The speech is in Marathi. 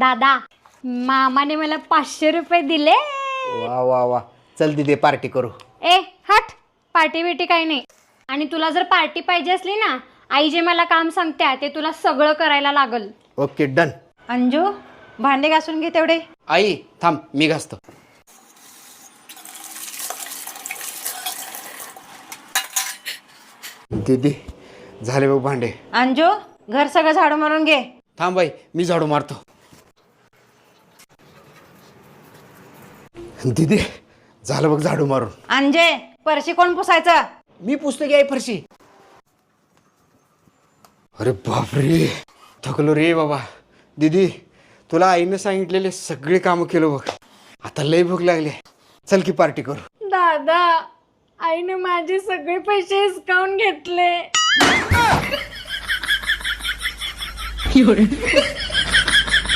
दादा मामाने मला पाचशे रुपये दिले. वा वा वा. चल तिथे पार्टी करू. ए हट. पार्टी बिटी काही नाही. आणि तुला जर पार्टी पाहिजे असली ना आई जे मला काम सांगते ते तुला सगळं करायला लागल. ओके डन अंजू भांडे घासून घे तेवढे. आई थांब मी घासतो. दीदी झाले बघ भांडे. अंजू घर सगळं झाडू मारून घे. थांब बाई मी झाडू मारतो. दीदी झालं बघ झाडू मारून. अंजे परशी कोण पुसायचं? मी पुस्तकी आहे फरशी? अरे बापरे थकलो रे बाबा. दीदी तुला आईनं सांगितलेले सगळे कामं केलं बघ. आता लय भूक लागली. चल की पार्टी करू. दादा आईने माझे सगळे पैसे हिसकावून घेतले.